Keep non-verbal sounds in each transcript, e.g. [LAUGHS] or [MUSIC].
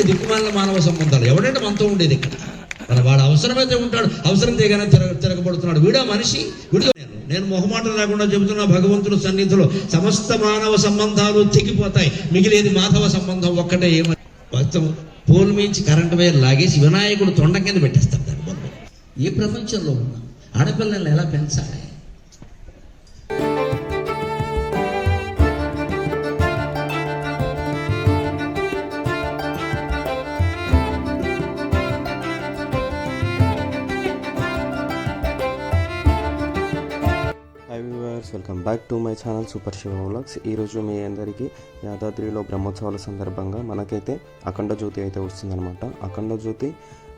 ఎందుకంటే దిక్కుమాల మానవ సంబంధాలు. ఎవడంటే మనతో ఉండేది ఇక్కడ. మన వాడు అవసరమైతే ఉంటాడు అవసరం తీగానే తిరగ తిరగబడుతున్నాడు. వీడా మనిషి వీడితో నేను. నేను మొహమాటం లేకుండా చెబుతున్న భగవంతుడు సన్నిధిలో సమస్త మానవ సంబంధాలు తెగిపోతాయి. మిగిలేది మాధవ సంబంధం ఒక్కటే ఏమని మొత్తం పోల్ మించి కరెంట్ వైర్ లాగేసి వినాయకుడు తొండం కింద పెట్టేస్తాడు దాని బొమ్మ ఏ ప్రపంచంలో ఉన్నా ఆడపిల్లల్ని ఎలా పెంచాలి? Back to my channel super Shiva vlogs ఈరోజు మీ అందరికీ యాదాద్రిలో బ్రహ్మోత్సవాల సందర్భంగా మనకైతే అఖండ జ్యోతి అయితే వస్తుందన్నమాట. అఖండ జ్యోతి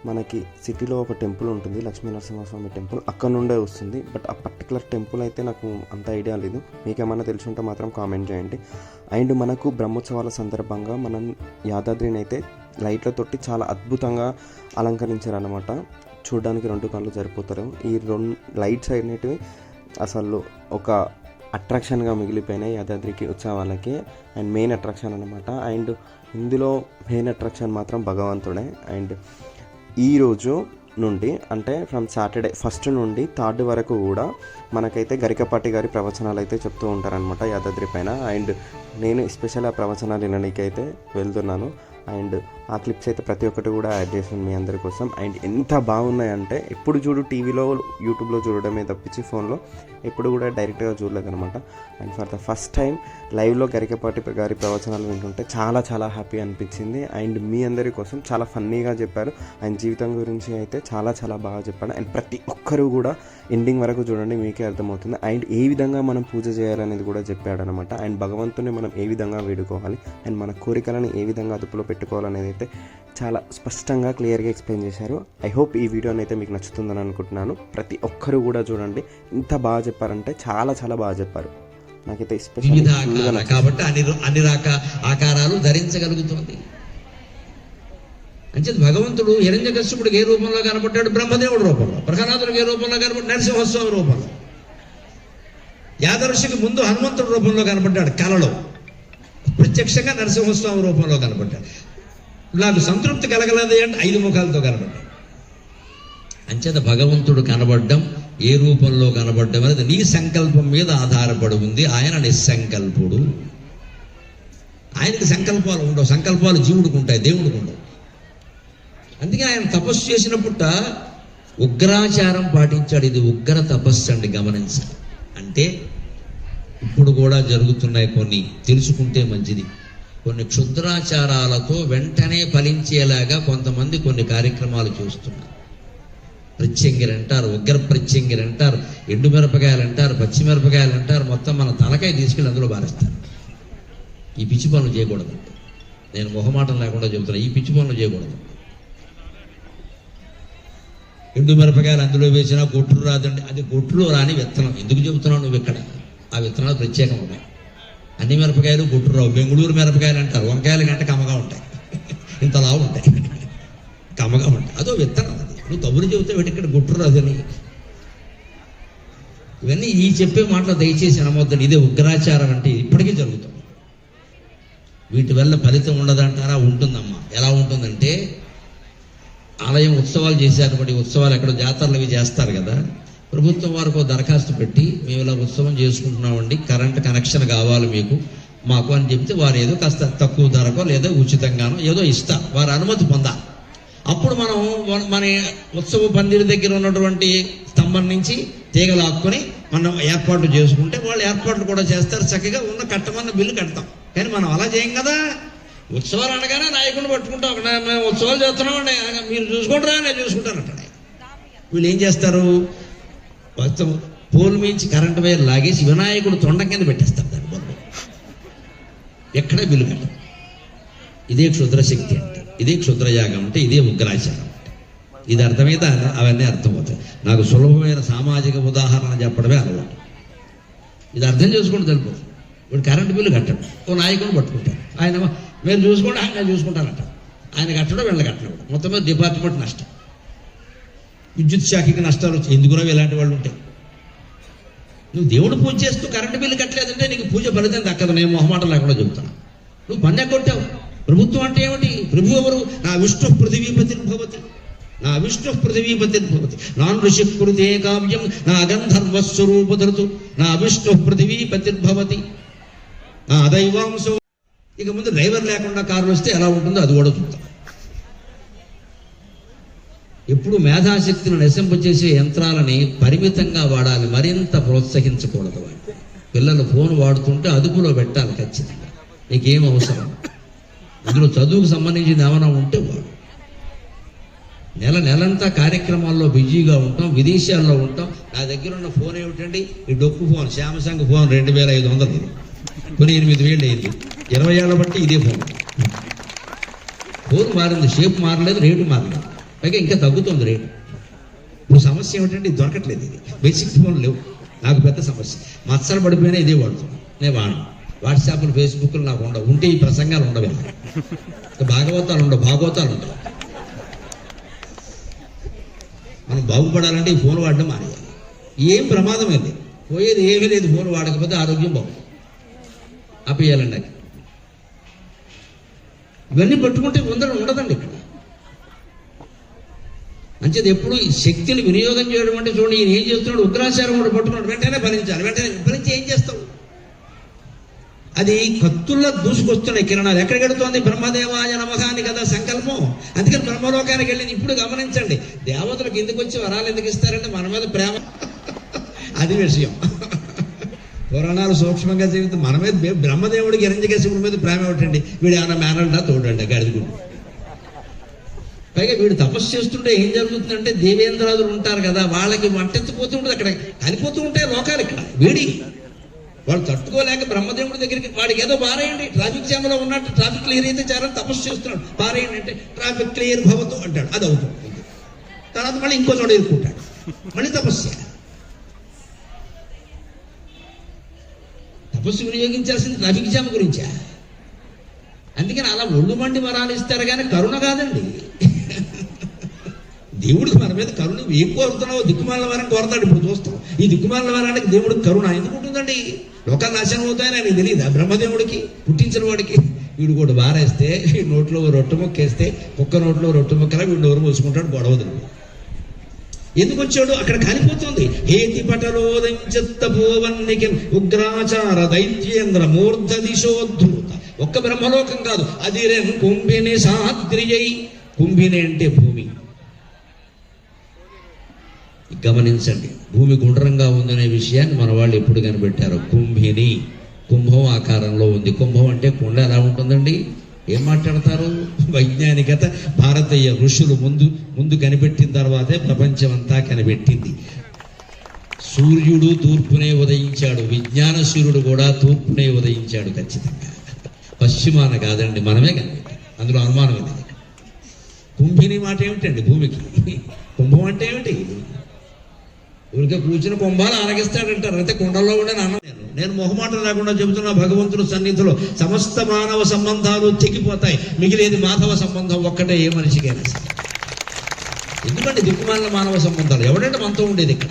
మనకి సిటీలో ఒక టెంపుల్ ఉంటుంది లక్ష్మీ నరసింహస్వామి టెంపుల్. అక్కడ నుండే వస్తుంది. బట్ ఆ పర్టికులర్ టెంపుల్ అయితే నాకు అంత ఐడియా లేదు. మీకేమైనా తెలిసి ఉంటే మాత్రం కామెంట్ చేయండి. అండ్ మనకు బ్రహ్మోత్సవాల సందర్భంగా మనం యాదాద్రిని అయితే లైట్లతోటి చాలా అద్భుతంగా అలంకరించారనమాట చూడడానికి రెండు కళ్ళు సరిపోతారు. ఈ రెండు లైట్స్ అనేటివి అసలు ఒక అట్రాక్షన్గా మిగిలిపోయినాయి యాదాద్రికి ఉత్సవాలకి అండ్ మెయిన్ అట్రాక్షన్ అనమాట అండ్ ఇందులో మెయిన్ అట్రాక్షన్ మాత్రం భగవంతుడే. అండ్ ఈరోజు నుండి అంటే ఫ్రమ్ సాటర్డే ఫస్ట్ నుండి థర్డ్ వరకు కూడా మనకైతే గరికపాటి గారి ప్రవచనాలు అయితే చెప్తూ ఉంటారనమాట యాదాద్రి పైన. అండ్ నేను ఎస్పెషల్ ఆ ప్రవచనాలు వినడానికి అయితే వెళ్తున్నాను. అండ్ ఆ క్లిప్స్ అయితే ప్రతి ఒక్కటి కూడా యాడ్ చేసాను మీ అందరి కోసం. అండ్ ఎంత బాగున్నాయంటే ఎప్పుడు చూడు టీవీలో యూట్యూబ్లో చూడడమే తప్పించి ఫోన్లో ఎప్పుడు కూడా డైరెక్ట్గా చూడలేదు అనమాట and for the first time లైవ్లో గరికపాటి గారి ప్రవచనాలు వింటుంటే చాలా చాలా హ్యాపీ అనిపించింది. అండ్ మీ అందరి కోసం చాలా ఫన్నీగా చెప్పారు. ఆయన జీవితం గురించి అయితే చాలా చాలా బాగా చెప్పాడు. అండ్ ప్రతి ఒక్కరూ కూడా ఎండింగ్ వరకు చూడండి మీకే అర్థమవుతుంది. అండ్ ఏ విధంగా మనం పూజ చేయాలనేది కూడా చెప్పాడనమాట అండ్ భగవంతుని మనం ఏ విధంగా వేడుకోవాలి? అండ్ మన కోరికలను ఏ విధంగా అదుపులో పెట్టుకోవాలనేది అయితే చాలా స్పష్టంగా క్లియర్గా ఎక్స్ప్లెయిన్ చేశారు. ఐ హోప్ ఈ వీడియోని అయితే మీకు నచ్చుతుందని అనుకుంటున్నాను. ప్రతి ఒక్కరు కూడా చూడండి. ఇంత బాగా చెప్పారంటే చాలా చాలా బాగా చెప్పారు. నాకైతే కాబట్టి అన్ని అన్ని రక ఆకారాలు ధరించగలుగుతోంది. అంచేది భగవంతుడు హిరణ్యకశ్యపుడికి ఏ రూపంలో కనపడ్డాడు బ్రహ్మదేవుడి రూపంలో. ప్రహ్లాదుడికి ఏ రూపంలో కనపడ్డాడు నరసింహస్వామి రూపంలో. యాదర్శికి ముందు హనుమంతుడి రూపంలో కనపడ్డాడు కలలో. ప్రత్యక్షంగా నరసింహస్వామి రూపంలో కనబడ్డాడు నాకు సంతృప్తి కలగలేదు అంటే ఐదు ముఖాలతో కనబడ్డాడు అంచేత భగవంతుడు కనబడ్డం ఏ రూపంలో కనబడ్డం అనేది నీ సంకల్పం మీద ఆధారపడి ఉంది. ఆయన నిస్సంకల్పుడు. ఆయనకి సంకల్పాలు ఉండవు. సంకల్పాలు జీవుడికి ఉంటాయి దేవుడికి ఉండవు. అందుకే ఆయన తపస్సు చేసినప్పుట ఉగ్రాచారం పాటించాడు. ఇది ఉగ్ర తపస్సు అండి గమనించాలి. అంటే ఇప్పుడు కూడా జరుగుతున్నాయి కొన్ని. తెలుసుకుంటే మంచిది. కొన్ని క్షుద్రాచారాలతో వెంటనే ఫలించేలాగా కొంతమంది కొన్ని కార్యక్రమాలు చేస్తున్నారు. ప్రత్యంగిరి అంటారు ఉగ్ర ప్రత్యంగిరి అంటారు ఎండు మిరపకాయలు అంటారు పచ్చిమిరపకాయలు అంటారు మొత్తం మన తలకాయ తీసుకెళ్ళి అందులో బారేస్తారు ఈ పిచ్చి పనులు చేయకూడదు. నేను మొహమాటం లేకుండా చెబుతున్నా ఈ పిచ్చి పనులు చేయకూడదు. ఎండు మిరపకాయలు అందులో వేసినా గొట్లు రాదండి. అది గొట్లు రాని విత్తనం. ఎందుకు చెబుతున్నావు నువ్వు ఇక్కడ? ఆ విత్తనాలు ప్రత్యేకం ఉన్నాయి అన్ని మిరపకాయలు గుట్టురావు బెంగళూరు మిరపకాయలు అంటారు. వంకాయల గంట కమ్మగా ఉంటాయి. ఇంతలా ఉంటాయి. కమ్మగా ఉంటాయి. అదో విత్తనం అది. నువ్వు తమ్ముడు చెబితే ఇక్కడ గొట్లు రాదని ఇవన్నీ ఈ చెప్పే మాటలు దయచేసి నమ్మొద్దండి. ఇదే ఉగ్రాచారం అంటే ఇప్పటికీ జరుగుతుంది. వీటి వల్ల ఫలితం ఉండదంటారా? ఉంటుందమ్మా. ఎలా ఉంటుందంటే ఆలయం ఉత్సవాలు చేశారు మరి ఉత్సవాలు ఎక్కడ జాతరలు అవి చేస్తారు కదా. ప్రభుత్వం వారికి ఒక దరఖాస్తు పెట్టి మేము ఇలా ఉత్సవం చేసుకుంటున్నామండి కరెంట్ కనెక్షన్ కావాలి మీకు మాకు అని చెప్తే వారు ఏదో కాస్త తక్కువ ధరకో లేదా ఉచితంగానో ఏదో ఇస్తారు వారి అనుమతి పొందాలి. అప్పుడు మనం మన- ఉత్సవ పందిరి దగ్గర ఉన్నటువంటి స్తంభం నుంచి తీగలు ఆక్కుని మనం ఏర్పాట్లు చేసుకుంటే వాళ్ళు ఏర్పాట్లు కూడా చేస్తారు చక్కగా ఉన్న కట్టమన్న బిల్లు కడతాం. కానీ మనం అలా చేయం కదా. ఉత్సవాలు అనగానే నాయకుడిని పట్టుకుంటాం మేము ఉత్సవాలు చేస్తున్నామండి మీరు చూసుకుంటారా నేను చూసుకుంటానంట వీళ్ళు ఏం చేస్తారు? మొత్తం పోల్ మించి కరెంట్ వైర్ లాగేసి వినాయకుడు తొండం కింద పెట్టేస్తారు దాని బొమ్మ ఎక్కడ బిల్లు ఇదే క్షుద్రశక్తి అంటే ఇదే క్షుద్రయాగం అంటే ఇదే ఉగ్రాచారం అంటే. ఇది అర్థమైతే అవన్నీ అర్థమవుతాయి. నాకు సులభమైన సామాజిక ఉదాహరణ చెప్పడమే అలవాటు. ఇది అర్థం చేసుకుంటూ తెలుపు ఇప్పుడు కరెంటు బిల్లు కట్టడం ఓ నాయకుడు పట్టుకుంటారు. ఆయన మీరు చూసుకోండి ఆయన చూసుకుంటారట. చూసుకుంటానంట ఆయన కట్టడం వీళ్ళు కట్టడం మొత్తం మీద డిపార్ట్మెంట్ నష్టం. విద్యుత్ శాఖకి నష్టాలు వచ్చాయి. ఎందుకురా ఇలాంటి వాళ్ళు ఉంటాయి నువ్వు దేవుడు పూజ చేస్తూ కరెంటు బిల్లు కట్టలేదంటే నీకు పూజ ఫలితం దక్కదు. నేను మొహమాటం లేకుండా చెబుతాను నువ్వు పన్ను కొట్టావు. ప్రభుత్వం అంటే ఏమిటి? ప్రభు ఎవరు? నా విష్ణు పృథివీపతిర్భవతి నా విష్ణు పృథివీపతిర్భవతి నాన్ ఋషి కృతే కావ్యం నా గంధర్వస్వరూపధృతు నా విష్ణు పృథివీపతిర్భవతి నా దైవాంశం. ఇక ముందు డ్రైవర్ లేకుండా కారు వస్తే ఎలా ఉంటుందో అది కూడా చూద్దాం. ఎప్పుడు మేధాశక్తిని నశింపజేసే యంత్రాలని పరిమితంగా వాడాలి మరింత ప్రోత్సహించకూడదు పిల్లలు ఫోన్ వాడుతుంటే అదుపులో పెట్టాలి ఖచ్చితంగా. నీకేం అవసరం? అందులో చదువుకు సంబంధించింది ఏమైనా ఉంటే వాడు. నెల నెలంతా కార్యక్రమాల్లో బిజీగా ఉంటాం విదేశాల్లో ఉంటాం. నా దగ్గర ఉన్న ఫోన్ ఏమిటండి? ఈ డొక్కు ఫోన్ శాంసంగ్ ఫోన్ రెండు వేల ఐదు వందలు. కొని ఎనిమిది వేలు అయింది. ఇరవై ఏళ్ళ బట్టి ఇదే ఫోన్. ఫోన్ మారింది షేప్ మారలేదు రేటు మారలేదు పైగా ఇంకా తగ్గుతుంది రేటు. ఇప్పుడు సమస్య ఏమిటంటే ఇది దొరకట్లేదు ఇది. బేసిక్ ఫోన్ లేవు. నాకు పెద్ద సమస్య. మచ్చలు పడిపోయినా ఇదే వాడుతున్నాను నేను వాడను. వాట్సాప్లు ఫేస్బుక్లు నాకు ఉండవు. ఉంటే ఈ ప్రసంగాలు ఉండవు భాగవతాలు ఉండవు. భాగవతాలు ఉండవు. మనం బాగుపడాలంటే ఈ ఫోన్ వాడడం మానేయాలి. ఏం ప్రమాదం లేదు. పోయేది ఏమీ లేదు ఫోన్ వాడకపోతే ఆరోగ్యం బాగుంది ఆపేయాలండి ఇవన్నీ పట్టుకుంటే ముందర ఉండదండి ఇక్కడ. అంచేది ఎప్పుడు ఈ శక్తిని వినియోగం చేయడం అంటే చూడండి ఈయన ఏం చేస్తున్నాడు? ఉగ్రాచారం కూడా పట్టుకున్నాడు. వెంటనే భరించాలి వెంటనే భరించి ఏం చేస్తావు? అది కత్తుల్లో దూసుకొస్తున్నాయి కిరణాలు. ఎక్కడికి వెళుతోంది బ్రహ్మదేవాయ నమగాని కదా సంకల్పం. అందుకని బ్రహ్మలోకానికి వెళ్ళింది ఇప్పుడు గమనించండి. దేవతలకు ఎందుకు వచ్చి వరాలు ఎందుకు ఇస్తారంటే మన మీద ప్రేమ. అది విషయం. పురాణాలు సూక్ష్మంగా జీవితం మన మీద బ్రహ్మదేవుడికి హిరణ్యకశిపుడి మీద ప్రేమ ఏమిటండి? వీడు ఏమైనా మేనల్డా తోడండి గడిదిగుడు పైగా వీడు తపస్సు చేస్తుంటే ఏం జరుగుతుందంటే దేవేంద్రాదులు ఉంటారు కదా వాళ్ళకి వంటెత్తిపోతూ ఉంటుంది అక్కడ. కలిపోతూ ఉంటాయి లోకాలు ఇక్కడ. వేడి వాళ్ళు తట్టుకోలేక బ్రహ్మదేవుడి దగ్గరికి వాడికి ఏదో పారేయండి ట్రాఫిక్ జామ్లో ఉన్నట్టు ట్రాఫిక్ క్లియర్ అయితే చాలని తపస్సు చేస్తున్నాడు. పారేయండి అంటే ట్రాఫిక్ క్లియర్ భవతు అంటాడు. అది అవుతుంది తర్వాత మళ్ళీ ఇంకో చోట ఎదుర్కొంటాడు మళ్ళీ తపస్సు తపస్సు వినియోగించాల్సింది ట్రాఫిక్ జామ్ గురించా? అందుకని అలా ఒళ్ళు మండి వరాలు ఇస్తారు కానీ కరుణ కాదండి. దేవుడికి మన మీద కరుణ ఏం కోరుతున్నావు దిక్కుమాల వరం కోరతాడు. ఇప్పుడు చూస్తాం. ఈ దిక్కుమాల వరానికి దేవుడికి కరుణ ఎందుకు ఉంటుందండి? లోకాలు నాశనం అవుతాయని ఆయనకు తెలియదా బ్రహ్మదేవుడికి పుట్టించిన వాడికి. వీడు కూడా బారేస్తే వీడి నోట్లో ఓ రొట్టె మొక్కేస్తే కుక్క నోట్లో రొట్టె మొక్కలా వీడు నోరు మూసుకుంటాడు గొడవదు ఎందుకు వచ్చాడు? అక్కడ కాలిపోతుంది. హేతి పటలోదంచెత్త భువన్నికి ఉగ్రాచార దైత్యేంద్ర మూర్ధ దిశోద్ధృత ఒక్క బ్రహ్మలోకం కాదు. అది కుంభిని సాద్రియై. కుంభిని అంటే భూమి. గమనించండి. భూమి గుండ్రంగా ఉందనే విషయాన్ని మన వాళ్ళు ఎప్పుడు కనిపెట్టారు? కుంభిని కుంభం ఆకారంలో ఉంది. కుంభం అంటే కుండ ఎలా ఉంటుందండి? ఏం మాట్లాడతారు? వైజ్ఞానికత భారతీయ ఋషులు ముందు ముందు కనిపెట్టిన తర్వాతే ప్రపంచమంతా కనిపెట్టింది. సూర్యుడు తూర్పునే ఉదయించాడు. విజ్ఞాన సూర్యుడు కూడా తూర్పునే ఉదయించాడు ఖచ్చితంగా. పశ్చిమాన కాదండి మనమే కనిపెట్టాం. అందులో అనుమానం లేదు కుంభిని మాట ఏమిటండి భూమికి? కుంభం అంటే ఏమిటి? ఊరికే కూర్చుని కుంభాలు ఆరగిస్తాడంటారు. అయితే కుండల్లో ఉండే అన్నం నేను. నేను మొహమాటం లేకుండా చెబుతున్నా భగవంతుడు సన్నిధిలో సమస్త మానవ సంబంధాలు తెగిపోతాయి. మిగిలేది మాధవ సంబంధం ఒక్కటే ఏ మనిషికైనా సరే. ఎందుకంటే దిక్కుమాలిన మానవ సంబంధాలు? ఎవడంటే మనతో ఉండేది ఇక్కడ.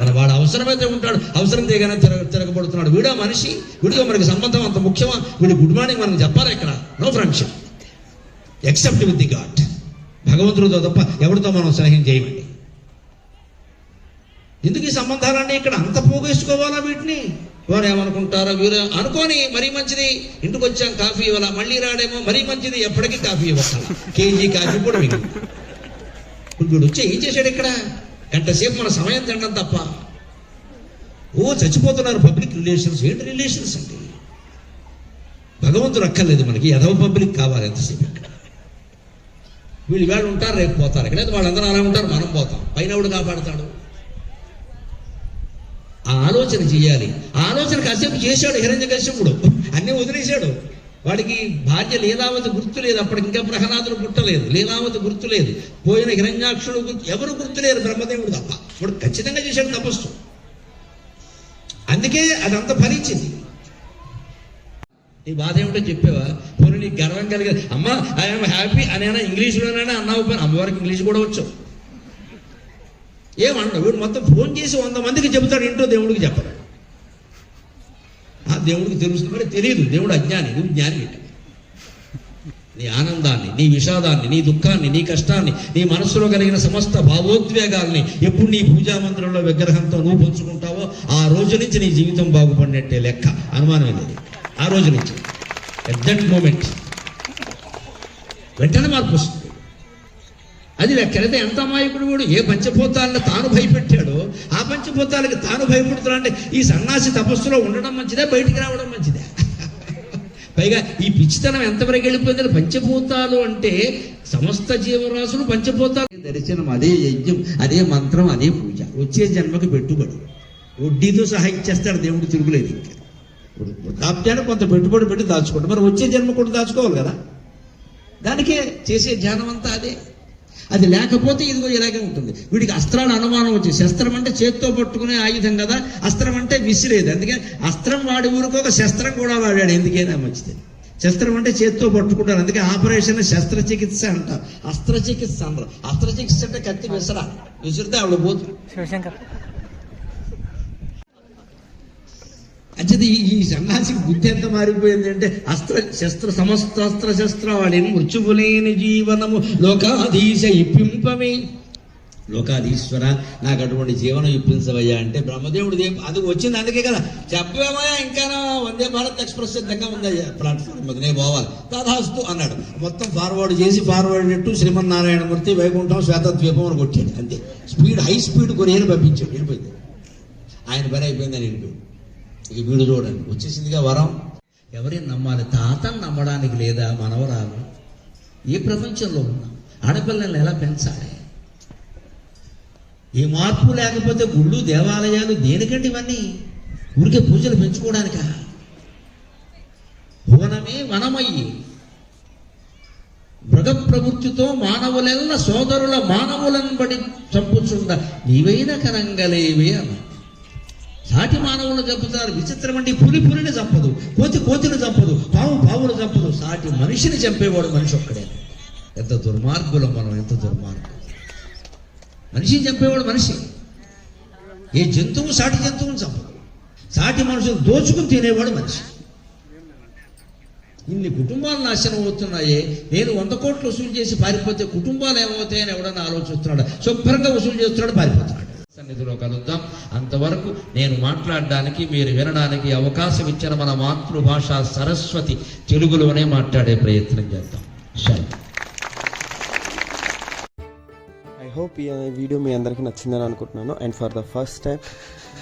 మన వాడు అవసరమైతే ఉంటాడు అవసరం తీగానే తిరగ తిరగబడుతున్నాడు. వీడా మనిషి వీడితో మనకి సంబంధం అంత ముఖ్యమా? వీడి గుడ్ మార్నింగ్ మనకి చెప్పాలి ఇక్కడ? No friendship. Except with the god భగవంతుడితో తప్ప ఎవరితో మనం స్నేహం చేయమండి. ఎందుకు ఈ సంబంధాలన్నీ ఇక్కడ అంత పోగేసుకోవాలా వీటిని? వారు ఏమనుకుంటారో వీరు అనుకోని మరీ మంచిది ఇంటికి వచ్చాం కాఫీ ఇవ్వాలా మళ్ళీ రాడేమో మరీ మంచిది ఎప్పటికీ కాఫీ ఇవ్వాలి కేజీ కాఫీ కూడా మీకు ఇప్పుడు వీడు వచ్చి ఏం చేశాడు ఇక్కడ? గంటసేపు మన సమయం తినడం తప్ప. ఓ చచ్చిపోతున్నారు పబ్లిక్ రిలేషన్స్. ఏంటి రిలేషన్స్ అండి? భగవంతుడు అక్కర్లేదు మనకి. ఎదవ పబ్లిక్ కావాలి ఎంతసేపు ఇక్కడ? వీళ్ళు వేళ ఉంటారు రేపు పోతారు. ఇక్కడ వాళ్ళందరూ అలా ఉంటారు మనం పోతాం. పైన ఎవడు కాపాడుతాడు? ఆ ఆలోచన చేయాలి. ఆలోచన కాసేపు చేశాడు హిరణ్య కశ్యపుడు. అన్నీ వదిలేశాడు. వాడికి భార్య లీలావతి గుర్తు లేదు అప్పటికి ఇంకా ప్రహ్లాదులు పుట్టలేదు. లీలావతి గుర్తు లేదు. పోయిన హిరణ్యాక్షుడు గుర్తు ఎవరు గుర్తులేరు బ్రహ్మదేవుడు తప్ప. వాడు ఖచ్చితంగా చేశాడు తపస్సు. అందుకే అదంతా ఫలించింది. నీ బాధ ఏమిటో చెప్పావా? పోనీ నీకు గర్వం కలిగేది అమ్మా ఐఎమ్ హ్యాపీ అనేనా? ఇంగ్లీష్లోనైనా? అన్నావు పని. అమ్మవారికి ఇంగ్లీష్ కూడా వచ్చు. ఏమన్నా వీడు మొత్తం ఫోన్ చేసి వంద మందికి చెబుతాడు ఏంటో దేవుడికి చెప్పరు ఆ దేవుడికి తెలుస్తుంది మరి తెలియదు. దేవుడు అజ్ఞాని నువ్వు జ్ఞాని నీ ఆనందాన్ని నీ విషాదాన్ని నీ దుఃఖాన్ని నీ కష్టాన్ని నీ మనసులో కలిగిన సమస్త భావోద్వేగాల్ని ఎప్పుడు నీ పూజా మందిరంలో విగ్రహంతో నువ్వు పంచుకుంటావో ఆ రోజు నుంచి నీ జీవితం బాగుపడినట్టే లెక్క. అనుమానం లేదు. ఆ రోజు నుంచి. ఎట్ దట్ మూమెంట్ వెంటనే మార్పు వస్తుంది. అది లెక్కలైతే ఎంత అమాయకుడు వాడు? ఏ పంచభూతాలను తాను భయపెట్టాడో ఆ పంచభూతాలకి తాను భయపడుతున్నాడంటే ఈ సన్నాసి తపస్సులో ఉండడం మంచిదే బయటికి రావడం మంచిదే. [LAUGHS] పైగా ఈ పిచ్చితనం ఎంతవరకు వెళ్ళిపోయిందని పంచభూతాలు అంటే సమస్త జీవరాశులు పంచభూతాలు. దర్శనం అదే యజ్ఞం అదే మంత్రం అదే పూజ. వచ్చే జన్మకి పెట్టుబడి. వడ్డీతో సహా ఇచ్చేస్తాడు దేవుడు తిరుగులేదు ఇంకా. వృద్ధాప్యాన్ని కొంత పెట్టుబడి పెట్టి దాచుకోండి. మరి వచ్చే జన్మ కూడా దాచుకోవాలి కదా? దానికే చేసే ధ్యానం అంతా అదే. అది లేకపోతే ఇదిగో ఇలాగే ఉంటుంది. వీడికి అస్త్రాలు అనుమానం వచ్చి శస్త్రం అంటే చేత్తో పట్టుకునే ఆయుధం కదా అస్త్రం అంటే విసిరేది. అందుకే అస్త్రం వాడి ఊరుకోక శస్త్రం కూడా వాడాడు. ఎందుకైనా మంచిది? శస్త్రం అంటే చేత్తో పట్టుకుంటారు. అందుకే ఆపరేషన్ శస్త్రచికిత్స అంటారు. అస్త్రచికిత్స అనరు. అస్త్రచికిత్స అంటే కత్తి విసరా. విసిరితే ఆవిడ పోతుంది. అంచేది ఈ- ఈ సన్యాసికి బుద్ధి ఎంత మారిపోయింది అంటే అస్త్ర శస్త్ర సమస్త అస్త్ర శస్త్రాడిని మృత్యువులేని జీవనము. లోకాధీశ ఇప్పింపమే లోకాధీశ్వర నాకు అటువంటి జీవనం ఇప్పించవయ్యా అంటే బ్రహ్మదేవుడు అది వచ్చింది అందుకే కదా. చెప్పేమయ్యా ఇంకా వందే భారత్ ఎక్స్ప్రెస్ సిద్ధంగా ఉందయ్యా. ప్లాట్ఫామ్ మీద నేను పోవాలి. తథాస్తు అన్నాడు. మొత్తం ఫార్వర్డ్ చేసి ఫార్వర్డ్ నెట్టు శ్రీమన్నారాయణమూర్తి వైకుంఠం శ్వేతద్వీపం అని కొట్టాడు. అంతే. స్పీడ్ హై స్పీడ్ కొరియర్ పంపించాడు. వెళ్ళిపోయింది. ఆయన పని అయిపోయిందని వెళ్ళిపోయింది ఇక వీడు చూడండి వచ్చేసిందిగా వరం. ఎవరిని నమ్మాలి? తాతను నమ్మడానికి లేదా మనవరాలు? ఈ ప్రపంచంలో ఉన్నాం ఆడపిల్లల్ని ఎలా పెంచాలి? ఈ మార్పు లేకపోతే గుళ్ళు దేవాలయాలు దేనికండి ఇవన్నీ? ఊరికే పూజలు పెంచుకోవడానిక? భువనమే వనమయ్యి. మృగ ప్రవృత్తితో మానవులెల్ల సోదరుల మానవులను బడి చంపుచుండ నీవైన కరంగలేవే అన్నా సాటి మానవులను చంపుతారు. విచిత్రం అంటే పులి పులిని చంపదు. కోతి కోతిని చంపదు. పావు పావును చంపదు. సాటి మనిషిని చంపేవాడు మనిషి ఒక్కడే. ఎంత దుర్మార్గులం మనం ఎంత దుర్మార్గులు. మనిషిని చంపేవాడు మనిషి. ఏ జంతువు సాటి జంతువుని చంపదు. సాటి మనుషులు దోచుకుని తినేవాడు మనిషి. ఇన్ని కుటుంబాలు నాశనం అవుతున్నాయే. నేను వంద కోట్లు వసూలు చేసి పారిపోతే కుటుంబాలు ఏమవుతాయని ఎవడన్నా ఆలోచిస్తున్నాడు? శుభ్రంగా వసూలు చేస్తున్నాడు పారిపోతున్నాడు. సన్నిధిలో కలుద్దాం. అంతవరకు నేను మాట్లాడడానికి మీరు వినడానికి అవకాశం ఇచ్చిన మన మాతృభాష సరస్వతి తెలుగులోనే మాట్లాడే ప్రయత్నం చేద్దాం. సరే ఐ హోప్ ఈ వీడియో మీ అందరికీ నచ్చిందని అనుకుంటున్నాను. And for the first time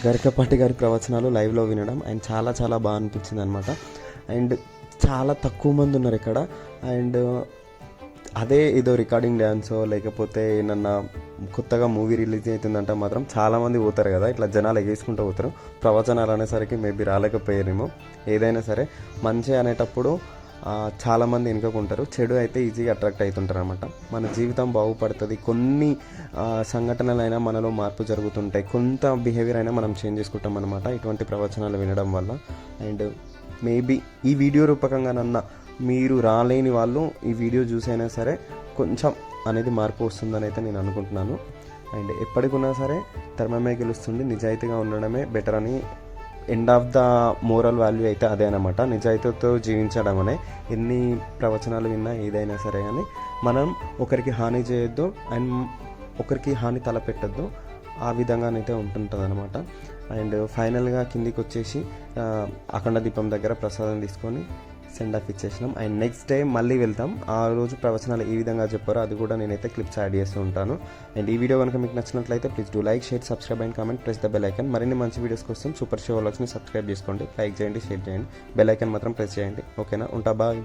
Garikapati గారి ప్రవచనాలు లైవ్లో వినడం అండ్ చాలా చాలా బాగా అనిపించింది అనమాట అండ్ చాలా తక్కువ మంది ఉన్నారు ఇక్కడ. అండ్ అదే ఏదో రికార్డింగ్ డ్యాన్సో లేకపోతే ఏమన్నా కొత్తగా మూవీ రిలీజ్ అవుతుందంటే మాత్రం చాలామంది పోతారు కదా. ఇట్లా జనాలు ఎగేసుకుంటూ పోతారు. ప్రవచనాలు అనేసరికి మేబీ రాలేకపోయారేమో. ఏదైనా సరే మంచి అనేటప్పుడు చాలామంది వెనుకకుంటారు. చెడు అయితే ఈజీగా అట్రాక్ట్ అవుతుంటారు అనమాట మన జీవితం బాగుపడుతుంది. కొన్ని సంఘటనలైనా మనలో మార్పు జరుగుతుంటాయి. కొంత బిహేవియర్ అయినా మనం చేంజ్ చేసుకుంటాం అనమాట ఇటువంటి ప్రవచనాలు వినడం వల్ల. అండ్ మేబీ ఈ వీడియో రూపకంగా నన్న మీరు రాలేని వాళ్ళు ఈ వీడియో చూసైనా సరే కొంచెం అనేది మార్పు వస్తుందని అయితే నేను అనుకుంటున్నాను. అండ్ ఎప్పటికున్నా సరే ధర్మమే గెలుస్తుంది. నిజాయితీగా ఉండడమే బెటర్ అని end of the moral value అయితే అదే అనమాట నిజాయితీతో జీవించడం అనే ఎన్ని ప్రవచనాలు విన్నా ఏదైనా సరే కానీ మనం ఒకరికి హాని చేయొద్దు అండ్ ఒకరికి హాని తలపెట్టద్దు. ఆ విధంగానైతే ఉంటుంటుంది అనమాట అండ్ ఫైనల్గా కిందికి వచ్చేసి అఖండ దీపం దగ్గర ప్రసాదం తీసుకొని సెండ్ ఆఫ్ ఇచ్చేసినాం. అండ్ నెక్స్ట్ డే మళ్ళీ వెళ్తాం ఆ రోజు ప్రవచనాలు ఏ విధంగా చెప్పారో అది కూడా నేనైతే క్లిప్స్ యాడ్ చేస్తూ ఉంటాను. అండ్ ఈ వీడియో కనుక మీకు నచ్చినట్లయితే please do like share subscribe and comment press the bell icon మరిన్ని మంచి వీడియోస్ కోసం సూపర్ షో వ్లాగ్స్ని సబ్స్క్రైబ్ చేసుకోండి. లైక్ చేయండి షేర్ చేయండి. బెల్ ఐకన్ మాత్రం ప్రెస్ చేయండి. ఓకేనా ఉంటా బాయ్